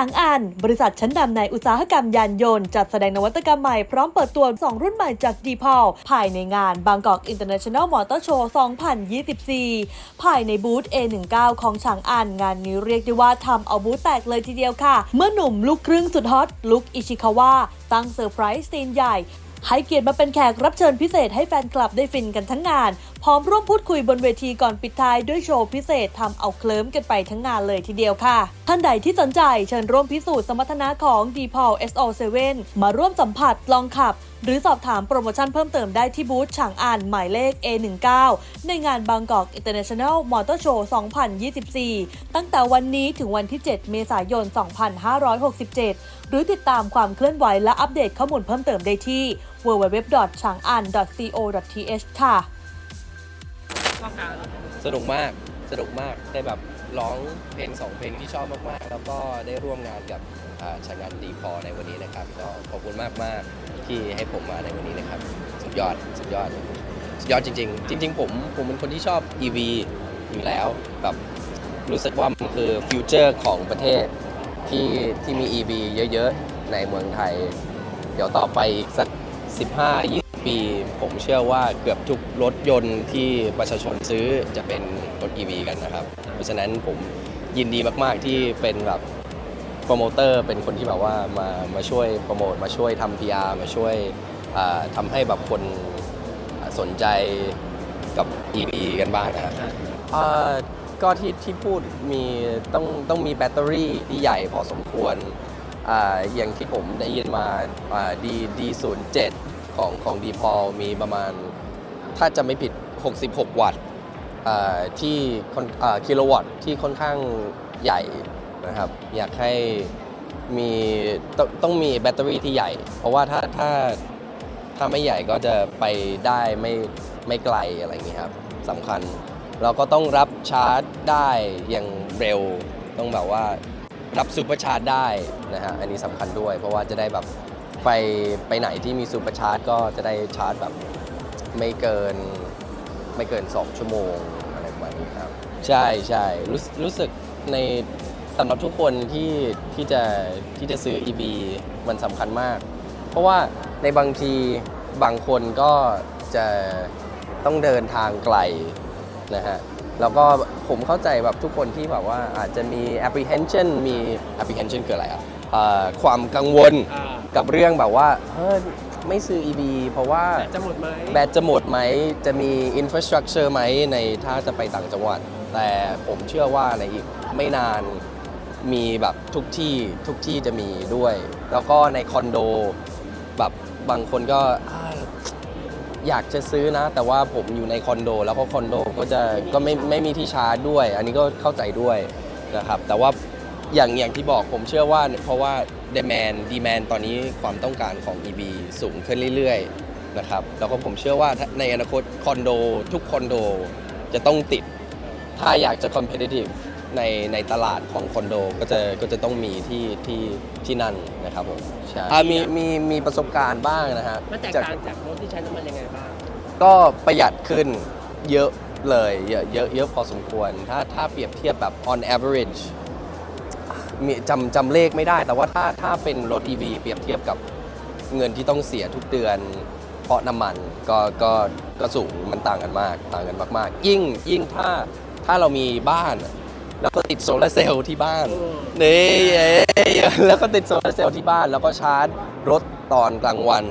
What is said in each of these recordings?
างอัน บริษัทชั้นนำในอุตสาหกรรมยานยนต์ จัดแสดงนวัตกรรมใหม่พร้อมเปิดตัว 2 รุ่นใหม่จาก d p a l ภายในงาน Bangkok International Motor Show 2024 ภายในบูธ A19 ของฉางอัน งานนี้เรียกได้ว่าทำเอาบูธแตกเลยทีเดียวค่ะ เมื่อหนุ่มลูกครึ่งสุดฮอตลุกอิชิคาวะตั้งเซอร์ไพรส์ซีนใหญ่ให้เกียรติมาเป็นแขกรับเชิญพิเศษให้แฟนคลับได้ฟินกันทั้งงาน พร้อมร่วมพูดคุยบนเวทีก่อนปิดท้ายด้วยโชว์พิเศษทำเอาเคลิ้มกันไปทั้งงานเลยทีเดียวค่ะ ท่านใดที่สนใจเชิญร่วมพิสูจน์สมรรถนะของ d p a l SO7 มาร่วมสัมผัสลองขับ หรือสอบถามโปรโมชั่นเพิ่มเติมได้ที่บูธฉางอ่านหมายเลข A19 ในงานบางกอก International Motor Show 2024 ตั้งแต่วันนี้ถึงวันที่ 7 เมษายน 2567 หรือติดตามความเคลื่อนไหวและอัปเดตข้อมูลเพิ่มเติมได้ที่ www.chang'an.co.th ค่ะ สนุกมากสนุกมากได้แบบร้องเพลงสองเพลงที่ชอบมากๆ แล้วก็ได้ร่วมงานกับชางานดีพอในวันนี้นะครับก็ขอบคุณมากๆที่ให้ผมมาในวันนี้นะครับ สุดยอดสุดยอดสุดยอดจริง ๆ จริง ๆ ผมผมเป็นคนที่ชอบ EV อยู่แล้วแบบรู้สึกว่ามันคือฟิวเจอร์ของประเทศที่ที่มี EV เยอะ ๆ ในเมืองไทย เดี๋ยวต่อไปอีกสัก 15 ปี ผมเชื่อว่าเกือบทุกรถยนต์ที่ประชาชนซื้อจะเป็นรถ EV กันนะครับ เพราะฉะนั้นผมยินดีมากๆที่เป็นแบบโปรโมเตอร์เป็นคนที่แบบว่ามามาช่วยโปรโมทมาช่วยทำ PR มาช่วยทำให้แบบคนสนใจกับ EV กันบ้างนะครับก็ที่ที่พูดมีต้องต้องมีแบตเตอรี่ที่ใหญ่พอสมควรออย่างที่ผมได้ยินมาดีดีศูนย์เจ็ด ของของดีพอมีประมาณ ถ้าจะไม่ผิด 66 วัตต์ที่คิโลวัตต์ที่ค่อนข้างใหญ่นะครับ อยากให้มีต้องต้องมีแบตเตอรี่ที่ใหญ่ เพราะว่าถ้าถ้าถ้าไม่ใหญ่ก็จะไปได้ไม่ไม่ไกลอะไรอย่างนี้ครับสำคัญ เราก็ต้องรับชาร์จได้อย่างเร็ว ต้องแบบว่ารับซูเปอร์ชาร์จได้นะฮะอันนี้สำคัญด้วย เพราะว่าจะได้แบบ ไปไปไหนที่มีซูเปอร์ชาร์จก็จะได้ชาร์จแบบไม่เกินไม่เกิน 2 ชั่วโมงอะไรประมาณนี้ครับ ใช่ใช่รู้สึกรู้สึกในสำหรับทุกคนที่ที่จะที่จะซื้อ EV มันสำคัญมาก เพราะว่าในบางทีบางคนก็จะต้องเดินทางไกลนะฮะแล้วก็ผมเข้าใจแบบทุกคนที่แบบว่าอาจจะมี apprehension มี apprehension คืออะไรอะอ่าความกังวลอ่า กับเรื่องแบบว่าเฮ้ยไม่ซื้อ EV เพราะว่าจะหมดไหมแบตจะหมดไหมจะมี infrastructure ไหมในถ้าจะไปต่างจังหวัด แต่ผมเชื่อว่าในอีกไม่นานมีแบบทุกที่ทุกที่จะมีด้วย แล้วก็ในคอนโดแบบบางคนก็อ่าอยากจะซื้อนะ แต่ว่าผมอยู่ในคอนโด แล้วก็คอนโดก็จะก็ไม่ไม่มีที่ชาร์จด้วย อันนี้ก็เข้าใจด้วยนะครับแต่ว่าอย่างอย่างที่บอกผมเชื่อว่าเพราะว่า demand demand ตอนนี้ความต้องการของ EV สูงขึ้นเรื่อยๆนะครับแล้วก็ผมเชื่อว่าถ้าในอนาคตคอนโดทุกคอนโดจะต้องติด ถ้าอยากจะ competitive ในในตลาดของคอนโดก็จะก็จะต้องมีที่ที่ที่นั่นนะครับผมใช่อ่ามีมีมีประสบการณ์บ้างนะฮะมันแตกจากต่างจากรถที่ใช้น้ำมันยังไงบ้าง ก็ประหยัดขึ้นเยอะเลยเยอะเยอะเยอะพอสมควร ถ้าถ้าเปรียบเทียบแบบ on average มีจำจำเลขไม่ได้ แต่ว่าถ้าถ้าเป็นรถ EV เปรียบเทียบกับเงินที่ต้องเสียทุกเดือน เพราะน้ำมันก็ก็ก็สูงมันต่างกันมากต่างกันมากๆ ยิ่งยิ่งถ้าถ้าเรามีบ้าน แล้วก็ติดโซลาร์เซลล์ที่บ้านโอ้นี่เอ้ยแล้วก็ติดโซลาร์เซลล์ที่บ้าน แล้วก็ชาร์จรถตอนกลางวัน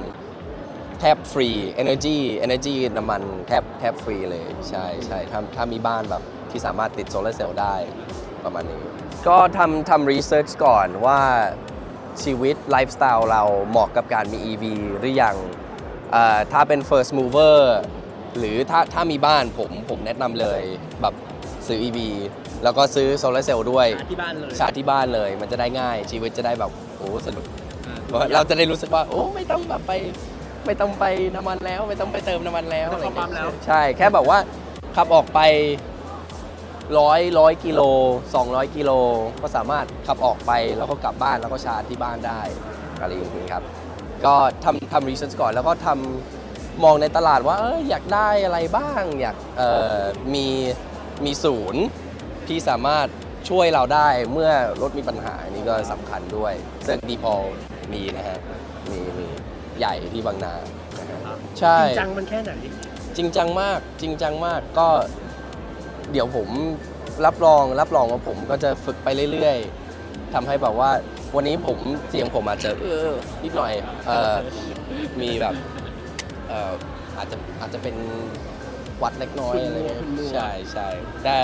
แทบฟรี Energy Energy น้ำมันแทบแทบฟรีเลยใช่ใช่ถ้าถ้ามีบ้านแบบที่สามารถติดโซลาร์เซลล์ได้ ประมาณนี้ ก็ทำทำรีเสิร์ชก่อนว่าชีวิตไลฟ์สไตล์เราเหมาะกับการมี EV หรือยังเอ่อถ้าเป็น first mover หรือถ้าถ้ามีบ้านผมผมแนะนำเลยแบบซื้อ EV แล้วก็ซื้อโซลาร์เซลล์ด้วยหาที่บ้านเลยชาร์จที่บ้านเลยมันจะได้ง่าย ชีวิตจะได้แบบโอ้สนุกอ่าเพราะเราจะได้รู้สึกว่าโอ้ไม่ต้องแบบไปไม่ต้องไปน้ำมันแล้ว ไม่ต้องไปเติมน้ำมันแล้วไม่ต้องเข้าปั๊มแล้วใช่แค่แบบว่าขับออกไป ร้อยร้อยกิโล 200 กิโล ก็สามารถขับออกไปแล้วก็กลับบ้านแล้วก็ชาร์จที่บ้านได้อะไรอย่างนี้ครับ ก็ทำทำรีเสิร์ชก่อนแล้วก็ทำมองในตลาดว่าเอออยากได้อะไรบ้าง อยากเอ่อมีมีศูนย์ที่สามารถช่วยเราได้เมื่อรถมีปัญหานี่ก็สำคัญด้วยซึ่งดีพอมีนะฮะมีมีใหญ่ที่บางนานะฮะใช่จริงจังมันแค่ไหนจริงจังมากจริงจังมากก็ เดี๋ยวผมรับรองรับรองว่าผมก็จะฝึกไปเรื่อยๆทำให้แบบว่า วันนี้ผมเสียงผมอาจจะเออนิดหน่อยเออมีแบบเอออาจจะอาจจะเป็นหวัดเล็กน้อยอะไรเงี้ยใช่ใช่แต่